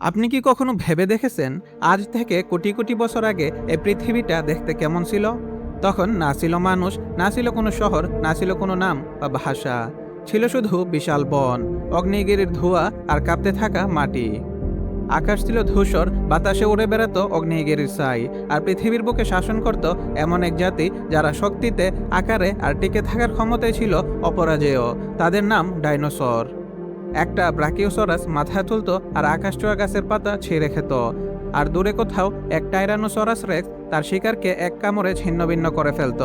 আপনি কি কখনো ভেবে দেখেছেন আজ থেকে কোটি কোটি বছর আগে এই পৃথিবীটা দেখতে কেমন ছিল? তখন না ছিল মানুষ, না ছিল কোনো শহর, না ছিল কোনো নাম বা ভাষা। ছিল শুধু বিশাল বন, অগ্নিগিরির ধোঁয়া আর কাঁপতে থাকা মাটি। আকাশ ছিল ধূসর, বাতাসে উড়ে বেড়াতো অগ্নিগিরির ছাই, আর পৃথিবীর বুকে শাসন করত এমন এক জাতি যারা শক্তিতে, আকারে আর টিকে থাকার ক্ষমতায় ছিল অপরাজেয়। তাদের নাম ডাইনোসর। একটা ব্রাকিওসরাস মাথা তুলতো আর আকাশ ছোঁয়া গাছের পাতা ছিঁড়ে খেত। আর দূরে কোথাও এক টাইরানোসরাস রেক্স তার শিকারকে এক কামড়ে ছিন্নভিন্ন করে ফেলত।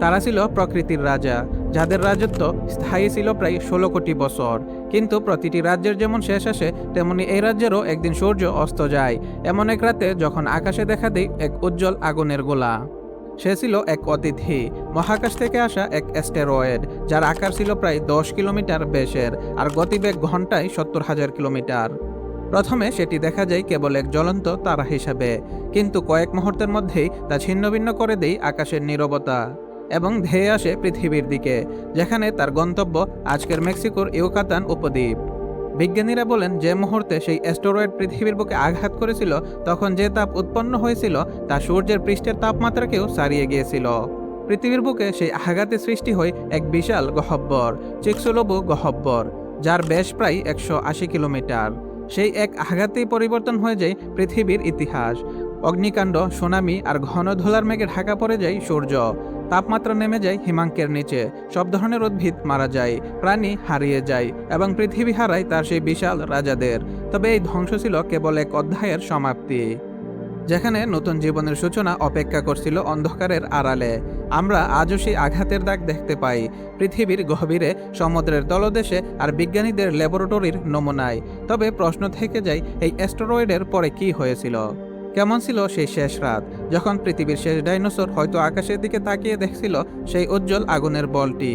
তারা ছিল প্রকৃতির রাজা, যাদের রাজত্ব স্থায়ী ছিল প্রায় ষোলো কোটি বছর। কিন্তু প্রতিটি রাজ্যের যেমন শেষ আসে, তেমনি এই রাজ্যেরও একদিন সূর্য অস্ত যায়। এমন এক রাতে যখন আকাশে দেখা দেয় এক উজ্জ্বল আগুনের গোলা। সে ছিল এক অতিথি। মহাকাশ থেকে আসা এক অ্যাস্টেরয়েড যার আকার ছিল প্রায় দশ কিলোমিটার বেশের আর গতিবেগ ঘন্টায় সত্তর হাজার কিলোমিটার। প্রথমে সেটি দেখা যায় কেবল এক জ্বলন্ত তারা হিসাবে, কিন্তু কয়েক মুহূর্তের মধ্যেই তা ছিন্নভিন্ন করে দেয় আকাশের নীরবতা এবং ধেয়ে আসে পৃথিবীর দিকে, যেখানে তার গন্তব্য আজকের মেক্সিকোর ইউকাতান উপদ্বীপ। বিজ্ঞানীরা বলেন, যে মুহূর্তে সেই অ্যাস্টেরয়েড পৃথিবীর বুকে আঘাত করেছিল, তখন যে তাপ উৎপন্ন হয়েছিল, তা সূর্যের পৃষ্ঠের তাপমাত্রাকেও ছাড়িয়ে গিয়েছিল। পৃথিবীর বুকে সেই আঘাতে সৃষ্টি হয় এক বিশাল গহব্বর, চিক্সুলবু গহব্বর, যার ব্যাস প্রায় একশো আশি কিলোমিটার। সেই এক আঘাতেই পরিবর্তন হয়ে যায় পৃথিবীর ইতিহাস। অগ্নিকাণ্ড, সুনামি আর ঘন ধোলার মেঘে ঢাকা পড়ে যায় সূর্য। তাপমাত্রা নেমে যায় হিমাঙ্কের নিচে। সব ধরনের উদ্ভিদ মারা যায়, প্রাণী হারিয়ে যায় এবং পৃথিবী হারায় তার সেই বিশাল রাজাদের। তবে এই ধ্বংস ছিল কেবল এক অধ্যায়ের সমাপ্তি, যেখানে নতুন জীবনের সূচনা অপেক্ষা করছিল অন্ধকারের আড়ালে। আমরা আজও সেই আঘাতের দাগ দেখতে পাই, পৃথিবীর গভীরে, সমুদ্রের তলদেশে আর বিজ্ঞানীদের ল্যাবরেটরির নমুনায়। তবে প্রশ্ন থেকে যায়, এই অ্যাস্টেরয়েডের পরে কি হয়েছিল? কেমন ছিল সেই শেষ রাত? যখন পৃথিবীর শেষ ডাইনোসর হয়তো আকাশের দিকে তাকিয়ে দেখছিল সেই উজ্জ্বল আগুনের বলটি।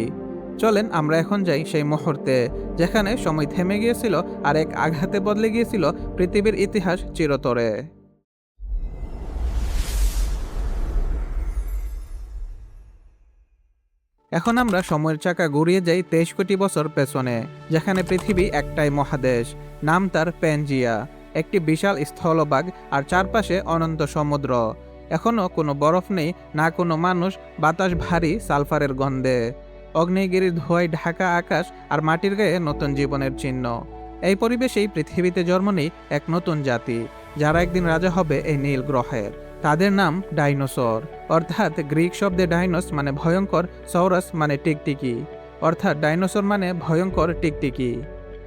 চলেন আমরা এখন যাই সেই মুহূর্তে, যেখানে সময় থেমে গিয়েছিল আর এক আঘাতে বদলে গিয়েছিল পৃথিবীর ইতিহাস চিরতরে। এখন আমরা সময়ের চাকা ঘুরিয়ে যাই তেইশ কোটি বছর পেছনে, যেখানে পৃথিবী একটাই মহাদেশ, নাম তার প্যানজিয়া একটি বিশাল স্থলভাগ আর চারপাশে অনন্ত সমুদ্র। এখনও কোনো বরফ নেই, না কোনো মানুষ, বাতাস ভারী সালফারের গন্ধে। অগ্নিগিরির ধোঁয়ায় ঢাকা আকাশ আর মাটির গায়ে নতুন জীবনের চিহ্ন। এই পরিবেশেই পৃথিবীতে জন্ম নেই এক নতুন জাতি, যারা একদিন রাজা হবে এই নীল গ্রহের। তাদের নাম ডাইনোসর, অর্থাৎ গ্রিক শব্দে ডাইনোস মানে ভয়ঙ্কর, সৌরাস মানে টিকটিকি, অর্থাৎ ডাইনোসর মানে ভয়ঙ্কর টিকটিকি।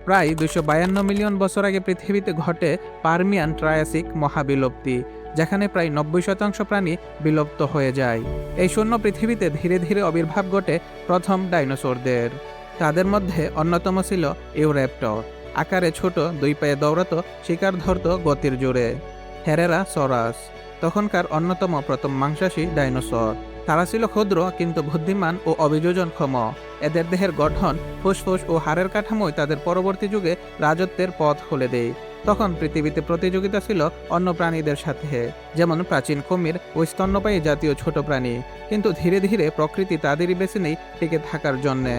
প্রায় দুশো বায়ান্ন মিলিয়ন বছর আগে পৃথিবীতে ঘটে পারমিয়ান ট্রায়াসিক মহাবিলুপ্তি, যেখানে প্রায় নব্বই শতাংশ প্রাণী বিলুপ্ত হয়ে যায়। এই শূন্য পৃথিবীতে ধীরে ধীরে আবির্ভাব ঘটে প্রথম ডাইনোসরদের। তাদের মধ্যে অন্যতম ছিল ইউরেপ্টর। আকারে ছোট, দুই পায়ে দৌড়াতো শিকার ধরত গতির জোরে। হেরেরা সরাস, তখনকার অন্যতম প্রথম মাংসাশী ডাইনোসর। তারা ছিল ক্ষুদ্র কিন্তু বুদ্ধিমান ও অভিযোজনক্ষম। এদের দেহের গঠন, ফুসফুস ও হাড়ের কাঠামোই তাদের পরবর্তী যুগে রাজত্বের পথ খুলে দেয়। তখন পৃথিবীতে প্রতিযোগিতা ছিল অন্য প্রাণীদের সাথে, যেমন প্রাচীন কুমির ও স্তন্যপায়ী জাতীয় ছোট প্রাণী। কিন্তু ধীরে ধীরে প্রকৃতি তাদেরই বেছে নেই টিকে থাকার জন্যে।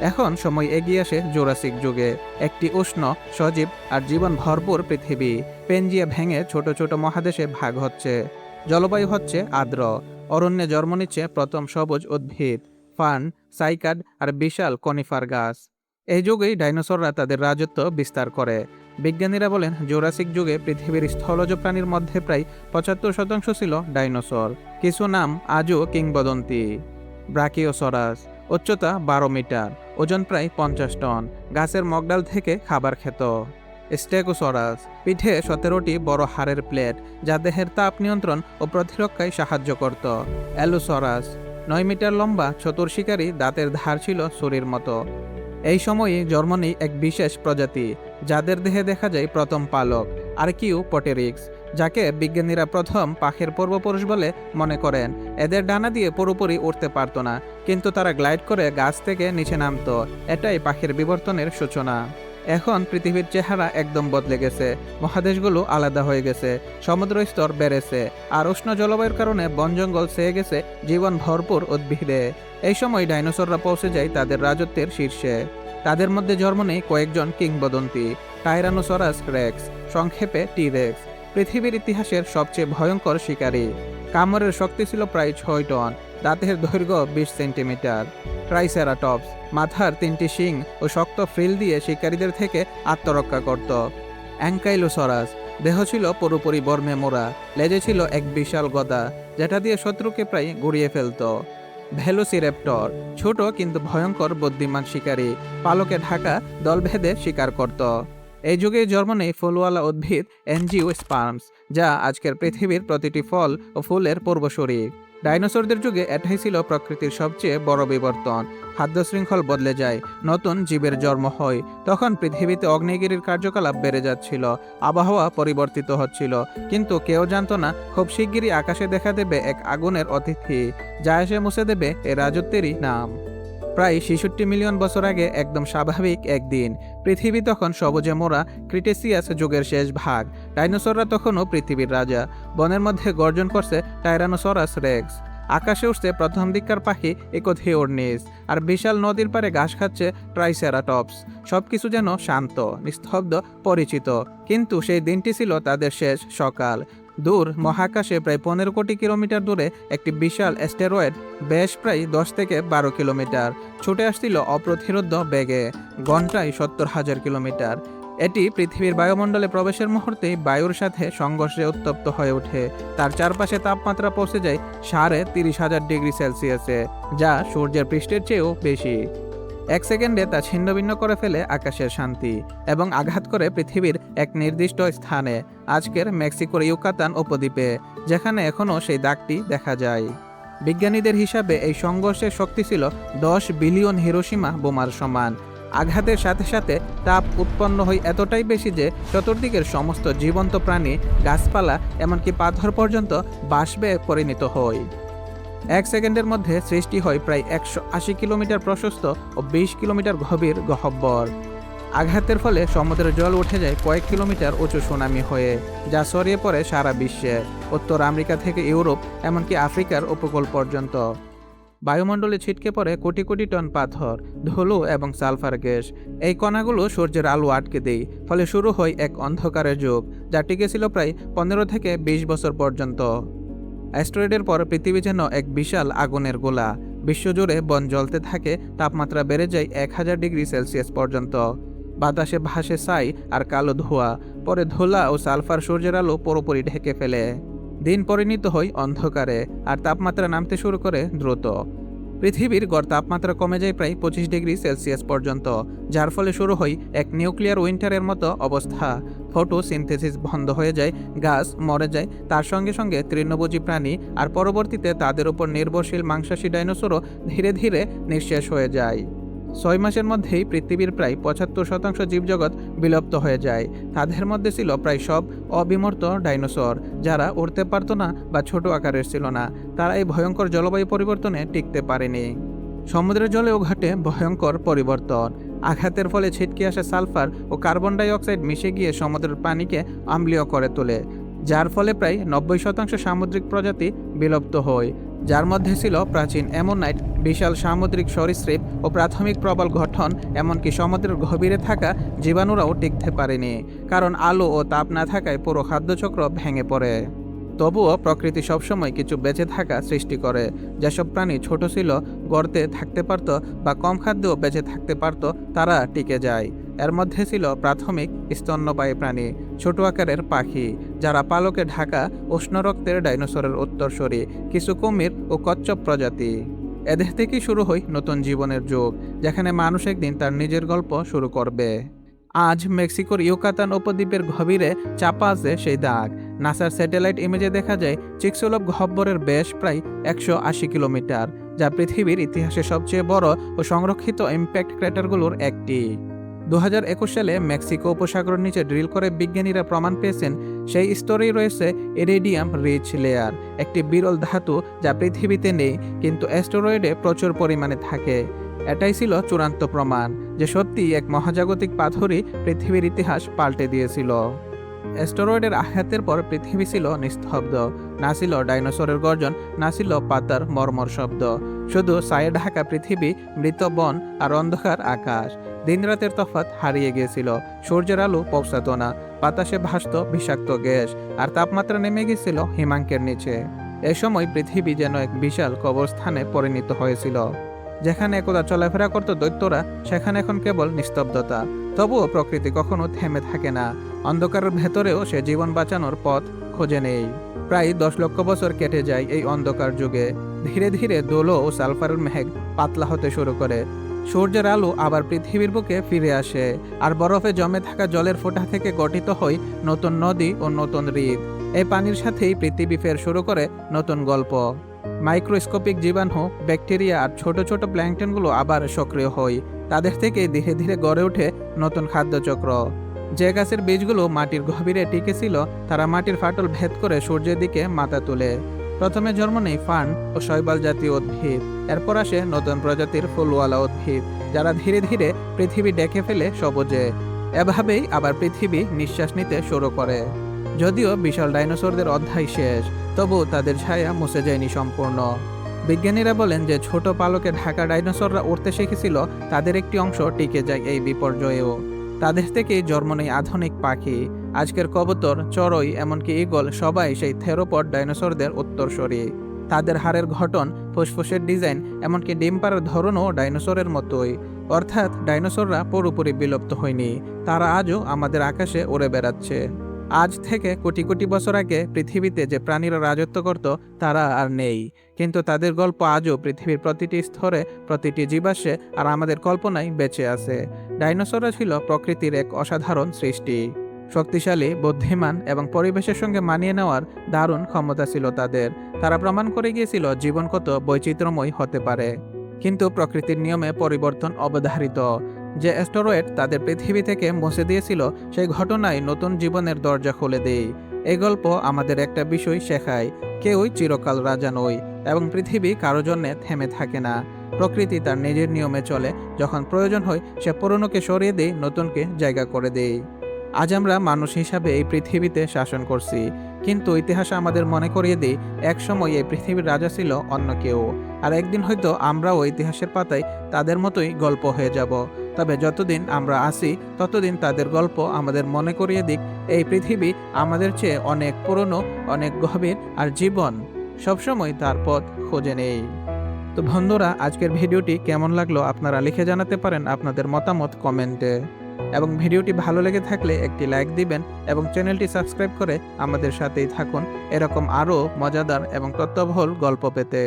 এখন সময় এগিয়ে আসে জোরাসিক যুগে। একটি উষ্ণ, সজীব আর জীবন ভরপুর পৃথিবী। পেনজিয়া ভেঙে ছোট ছোট মহাদেশে ভাগ হচ্ছে। জলবায়ু হচ্ছে আর্দ্র। অরণ্যে জন্ম নিচ্ছে প্রথম সবুজ উদ্ভিদ, ফান সাইকাড আর বিশাল কনিফার গাছ। এই যুগেই ডাইনোসররা তাদের রাজত্ব বিস্তার করে। বিজ্ঞানীরা বলেন, জোরাসিক যুগে পৃথিবীর স্থলজ প্রাণীর মধ্যে প্রায় পঁচাত্তর শতাংশ ছিল ডাইনোসর। কিছু নাম আজও কিংবদন্তি। ব্রাকিওসরাস, উচ্চতা বারো মিটার, ওজন প্রায় পঞ্চাশ টন, গাছের মগডাল থেকে খাবার খেত। স্টেগোসরাস পিঠে সতেরোটি বড় হাড়ের প্লেট, যা দেহের তাপ নিয়ন্ত্রণ ও প্রতিরক্ষায় সাহায্য করত। অ্যালুসরাস নয় মিটার লম্বা চতুর শিকারী দাঁতের ধার ছিল ছুরির মতো। এই সময়ে জন্ম এক বিশেষ প্রজাতি, যাদের দেহে দেখা যায় প্রথম পালক, আর্কিউ পটেরিক্স, যাকে বিজ্ঞানীরা প্রথম পাখির পূর্বপুরুষ বলে মনে করেন। এদের ডানা দিয়ে পুরোপুরি উঠতে পারত না, কিন্তু তারা গ্লাইড করে গাছ থেকে নিচে নামতো। এটাই পাখির বিবর্তনের সূচনা। এখন পৃথিবীর চেহারা একদম বদলে গেছে। মহাদেশগুলো আলাদা হয়ে গেছে। সমুদ্র স্তর বেড়েছে। আর উষ্ণ জলবায়ুর কারণে বন জঙ্গল সেয়ে গেছে জীবন ভরপুর উদ্ভিদে। এই সময় ডাইনোসররা পৌঁছে যায় তাদের রাজত্বের শীর্ষে। তাদের মধ্যে জন্ম নেই কয়েকজন কিংবদন্তি, টাইরানোসরাস রেক্স, সংক্ষেপে টি রেক্স পৃথিবীর ইতিহাসের সবচেয়ে ভয়ঙ্কর শিকারী। কামড়ের শক্তি ছিল প্রায় ছয় টন। দাঁতের দৈর্ঘ্য বিশ সেন্টিমিটার ট্রাইসেরাটপস মাথার তিনটি শিং ও শক্ত ফ্রিল দিয়ে শিকারীদের থেকে আত্মরক্ষা করত। অ্যাঙ্কাইলোসরাস, দেহ ছিল পুরোপুরি বর্মে মোড়া, লেজে ছিল এক বিশাল গদা, যেটা দিয়ে শত্রুকে প্রায় গুড়িয়ে ফেলত। ভেলোসিরেপ্টর, ছোট কিন্তু ভয়ঙ্কর বুদ্ধিমান শিকারী, পালকে ঢাকা দলভেদে শিকার করত। এই যুগে জন্ম ফুলওয়ালা উদ্ভিদ এনজিও স্পার্মস যা আজকের পৃথিবীর প্রতিটি ফল ও ফুলের পূর্বসূরি। ডাইনোসরদের যুগে এটাই ছিল প্রকৃতির সবচেয়ে বড় বিবর্তন। খাদ্য শৃঙ্খল বদলে যায়, নতুন জীবের জন্ম হয়, তখন পৃথিবীতে অগ্নিগিরির কার্যকলাপ বেড়ে যাচ্ছিল, আবহাওয়া পরিবর্তিত হচ্ছিল। কিন্তু কেউ জানত না, খুব শিগগিরই আকাশে দেখা দেবে এক আগুনের অতিথি, যা এসে মুছে দেবে এ রাজত্বেরই নাম। প্রায় ছেষট্টি মিলিয়ন বছর আগে একদম স্বাভাবিক একদিন। পৃথিবী তখন সবুজে মোড়া ক্রিটেসিয়াস যুগের শেষ ভাগ। ডাইনোসররা তখনও পৃথিবীর রাজা। বনের মধ্যে গর্জন করছে টাইরানোসরাস রেক্স। আকাশে উঠছে প্রথম দিককার পাখি ইকোথিওর্নিস আর বিশাল নদীর পারে ঘাস খাচ্ছে ট্রাইসেরাটপস। সবকিছু যেন শান্ত, নিস্তব্ধ, পরিচিত। কিন্তু সেই দিনটি ছিল তাদের শেষ সকাল। দূর মহাকাশে প্রায় পনেরো কোটি কিলোমিটার দূরে একটি বিশাল অ্যাস্টেরয়েড বেশ প্রায় দশ থেকে বারো কিলোমিটার। ছুটে আসছিল অপ্রতিরোধ্য বেগে, ঘন্টায় সত্তর হাজার কিলোমিটার। এটি পৃথিবীর বায়ুমণ্ডলে প্রবেশের মুহূর্তেই বায়ুর সাথে সংঘর্ষে উত্তপ্ত হয়ে ওঠে। তার চারপাশে তাপমাত্রা পৌঁছে যায় সাড়ে তিরিশ হাজার ডিগ্রি সেলসিয়াসে, যা সূর্যের পৃষ্ঠের চেয়েও বেশি। এক সেকেন্ডে তা ছিন্নভিন্ন করে ফেলে আকাশের শান্তি এবং আঘাত করে পৃথিবীর এক নির্দিষ্ট স্থানে, আজকের মেক্সিকোর ইউকাতান উপদ্বীপে, যেখানে এখনও সেই দাগটি দেখা যায়। বিজ্ঞানীদের হিসাবে এই সংঘর্ষের শক্তি ছিল দশ বিলিয়ন হিরোসীমা বোমার সমান। আঘাতের সাথে সাথে তাপ উৎপন্ন হয় এতটাই বেশি যে চতুর্দিকের সমস্ত জীবন্ত প্রাণী, গাছপালা, এমনকি পাথর পর্যন্ত বাষ্পে পরিণত হয়। এক সেকেন্ডের মধ্যে সৃষ্টি হয় প্রায় একশো আশি কিলোমিটার প্রশস্ত ও বিশ কিলোমিটার গভীর গহ্বর আঘাতের ফলে সমুদ্রের জল উঠে যায় কয়েক কিলোমিটার উঁচু সুনামি হয়ে, যা ছড়িয়ে পড়ে সারা বিশ্বে, উত্তর আমেরিকা থেকে ইউরোপ, এমনকি আফ্রিকার উপকূল পর্যন্ত। বায়ুমণ্ডলে ছিটকে পড়ে কোটি কোটি টন পাথর, ধুলো এবং সালফার গ্যাস। এই কণাগুলো সূর্যের আলো আটকে দেয়, ফলে শুরু হয় এক অন্ধকারের যুগ, যা টিকেছিল প্রায় পনেরো থেকে বিশ বছর পর্যন্ত। অ্যাস্ট্রয়েডের পর পৃথিবী যেন এক বিশাল আগুনের গোলা। বিশ্বজুড়ে বন জ্বলতে থাকে, তাপমাত্রা বেড়ে যায় এক হাজার ডিগ্রি সেলসিয়াস পর্যন্ত। বাতাসে ভাসে ছাই আর কালো ধোঁয়া, পরে ধোলা ও সালফার সূর্যের আলো পুরোপুরি ঢেকে ফেলে। দিন পরিণত হয় অন্ধকারে আর তাপমাত্রা নামতে শুরু করে দ্রুত। পৃথিবীর গড় তাপমাত্রা কমে যায় প্রায় পঁচিশ ডিগ্রি সেলসিয়াস পর্যন্ত, যার ফলে শুরু হয় এক নিউক্লিয়ার উইন্টারের মতো অবস্থা। ফটো সিনথেসিস বন্ধ হয়ে যায়, গাছ মরে যায়। তার সঙ্গে সঙ্গে তৃণভোজী প্রাণী আর পরবর্তীতে তাদের উপর নির্ভরশীল মাংসাশী ডাইনোসরও ধীরে ধীরে নিঃশেষ হয়ে যায়। ছয় মাসের মধ্যেই পৃথিবীর প্রায় পঁচাত্তর শতাংশ জীবজগৎ বিলুপ্ত হয়ে যায়। তাদের মধ্যে ছিল প্রায় সব অবিমর্ত ডাইনোসর, যারা উড়তে পারতো না বা ছোট আকারের ছিল না। তারা এই ভয়ঙ্কর জলবায়ু পরিবর্তনে টিকতে পারেনি। সমুদ্রের জলেও ঘটে ভয়ঙ্কর পরিবর্তন। আঘাতের ফলে ছিটকে আসা সালফার ও কার্বন ডাই অক্সাইড মিশে গিয়ে সমুদ্রের পানিকে আম্লীয় করে তোলে, যার ফলে প্রায় নব্বই শতাংশ সামুদ্রিক প্রজাতি বিলুপ্ত হয়। যার মধ্যে ছিল প্রাচীন অ্যামোনাইট, বিশাল সামুদ্রিক সরীসৃপ ও প্রাথমিক প্রবল গঠন, এমনকি সমুদ্রের গভীরে থাকা জীবাণুরাও টিকতে পারেনি, কারণ আলো ও তাপ না থাকায় পুরো খাদ্যচক্র ভেঙে পড়ে। তবুও প্রকৃতি সবসময় কিছু বেঁচে থাকা সৃষ্টি করে। যেসব প্রাণী ছোট ছিল, গর্তে থাকতে পারত বা কম খাদ্যও বেঁচে থাকতে পারত, তারা টিকে যায়। এর মধ্যে ছিল প্রাথমিক স্তন্যপায়ী প্রাণী, ছোট আকারের পাখি, যারা পালকে ঢাকা উষ্ণ রক্তের ডাইনোসরের উত্তরসূরি, কিছু কুমির ও কচ্ছপ প্রজাতি। এদের থেকেই শুরু হয় নতুন জীবনের যুগ, যেখানে মানুষ একদিন তার নিজের গল্প শুরু করবে। আজ মেক্সিকোর ইউকাতান উপদ্বীপের গভীরে চাপা আছে সেই দাগ। নাসার স্যাটেলাইট ইমেজে দেখা যায় চিকসোলভ গহ্বরের বেশ প্রায় একশো আশি কিলোমিটার, যা পৃথিবীর ইতিহাসে সবচেয়ে বড় ও সংরক্ষিত ইম্প্যাক্ট ক্র্যাটারগুলোর একটি। দু হাজার একুশ সালে মেক্সিকো উপসাগরের নিচে ড্রিল করে বিজ্ঞানীরা প্রমাণ পেয়েছেন, সেই স্তরেই রয়েছে এরেডিয়াম রিচ লেয়ার, একটি বিরল ধাতু যা পৃথিবীতে নেই, কিন্তু অ্যাস্টেরয়েডে প্রচুর পরিমাণে থাকে। এটাই ছিল চূড়ান্ত প্রমাণ, যে সত্যি এক মহাজাগতিক পাথরই পৃথিবীর ইতিহাস পাল্টে দিয়েছিল। অ্যাস্টেরয়েডের আঘাতের পর পৃথিবী ছিল নিস্তব্ধ। না ছিল ডাইনোসরের গর্জন, না ছিল পাতার মর্মর শব্দ। শুধু সায়ে ঢাকা পৃথিবী, মৃত বন আর অন্ধকার আকাশ। দিনরাতের তফাৎ হারিয়ে গিয়েছিল। সূর্যের আলো পৌঁছাতো না। বাতাসে ভাসত বিষাক্ত গ্যাস, আর তাপমাত্রা নেমে গিয়েছিল হিমাঙ্কের নিচে। এ সময় পৃথিবী যেন এক বিশাল কবরস্থানে পরিণত হয়েছিল। যেখানে একদা চলাফেরা করত দৈত্যরা, সেখানে এখন কেবল নিস্তব্ধতা। তবুও প্রকৃতি কখনো থেমে থাকে না। অন্ধকারের ভেতরেও সে জীবন বাঁচানোর পথ খোঁজে নেই। প্রায় দশ লক্ষ বছর কেটে যায় এই অন্ধকার যুগে। ধীরে ধীরে দোলো ও সালফারের মেঘ পাতলা হতে শুরু করে। সূর্যের আলো আবার পৃথিবীর বুকে ফিরে আসে আর বরফে জমে থাকা জলের ফোঁটা থেকে গঠিত হয় নতুন নদী ও নতুন হ্রদ এই পানির সাথেই পৃথিবী ফের শুরু করে নতুন গল্প। মাইক্রোস্কোপিক জীবাণু, ব্যাকটেরিয়া আর ছোট ছোট প্ল্যাঙ্কটনগুলো আবার সক্রিয় হয় তাদের থেকে ধীরে ধীরে গড়ে ওঠে নতুন খাদ্যচক্র। যে গাছের বীজগুলো মাটির গভীরে টিকেছিল তারা মাটির ফাটল ভেদ করে সূর্যের দিকে মাথা তোলে। প্রথমে জন্ম নেই ফান ও শৈবাল জাতীয় উদ্ভিদ। এরপর আসে নতুন প্রজাতির ফুলওয়ালা উদ্ভিদ, যারা ধীরে ধীরে পৃথিবী ডেকে ফেলে সবুজে। এভাবেই আবার পৃথিবী নিঃশ্বাস নিতে শুরু করে। যদিও বিশাল ডাইনোসরদের অধ্যায় শেষ তবু তাদের ছায়া মুছে যায়নি সম্পূর্ণ। বিজ্ঞানীরা বলেন যে ছোট পালকে ঢাকা ডাইনোসররা উড়তে শিখেছিল, তাদের একটি অংশ টিকে যায় এই বিপর্যয়েও। তাদের থেকেই জন্ম নেই আধুনিক পাখি? আজকের কবুতর, চড়ই, এমনকি ইগল সবাই সেই থেরোপড ডাইনোসরদের উত্তরসূরি। তাদের হাড়ের ঘটন, ফুসফুসের ডিজাইন, এমনকি ডিম ধরনও ডাইনোসরের মতোই। অর্থাৎ ডাইনোসররা পুরোপুরি বিলুপ্ত হয়নি। তারা আজও আমাদের আকাশে উড়ে বেড়াচ্ছে। আজ থেকে কোটি কোটি বছর আগে পৃথিবীতে যে প্রাণীরা রাজত্ব করত, তারা আর নেই। কিন্তু তাদের গল্প আজও পৃথিবীর প্রতিটি স্তরে, প্রতিটি জীবাশ্মে আর আমাদের কল্পনায় বেঁচে আছে। ডাইনোসররা ছিল প্রকৃতির এক অসাধারণ সৃষ্টি। শক্তিশালী, বুদ্ধিমান এবং পরিবেশের সঙ্গে মানিয়ে নেওয়ার দারুণ ক্ষমতা ছিল তাদের। তারা প্রমাণ করে গিয়েছিল জীবন কত বৈচিত্র্যময় হতে পারে। কিন্তু প্রকৃতির নিয়মে পরিবর্তন অবধারিত। যে অ্যাস্টেরয়েড তাদের পৃথিবী থেকে মুছে দিয়েছিল, সেই ঘটনায় নতুন জীবনের দরজা খুলে দেয়। এই গল্প আমাদের একটা বিষয় শেখায়, কেউই চিরকাল রাজা নয় এবং পৃথিবী কারও জন্যে থেমে থাকে না। প্রকৃতি তার নিজের নিয়মে চলে। যখন প্রয়োজন হয়, সে পুরনোকে সরিয়ে দেয়, নতুনকে জায়গা করে দেয়। আজ আমরা মানুষ হিসাবে এই পৃথিবীতে শাসন করছি। কিন্তু ইতিহাস আমাদের মনে করিয়ে দিই এক সময় এই পৃথিবীর রাজা ছিল অন্য কেউ। আর একদিন হয়তো আমরাও ইতিহাসের পাতায় তাদের মতোই গল্প হয়ে যাব। তবে যতদিন আমরা আসি ততদিন তাদের গল্প আমাদের মনে করিয়ে দিক। এই পৃথিবী আমাদের চেয়ে অনেক পুরনো, অনেক গভীর আর জীবন। সবসময় তার পথ খুঁজে নেই। তো বন্ধুরা, আজকের ভিডিওটি কেমন লাগল আপনারা লিখে জানাতে পারেন আপনাদের মতামত কমেন্টে। এবং ভিডিওটি ভালো লেগে থাকলে একটি লাইক দিবেন এবং চ্যানেলটি সাবস্ক্রাইব করে আমাদের সাথেই থাকুন। এরকম আরও মজাদার এবং তত্ত্ববহুল গল্প পেতে।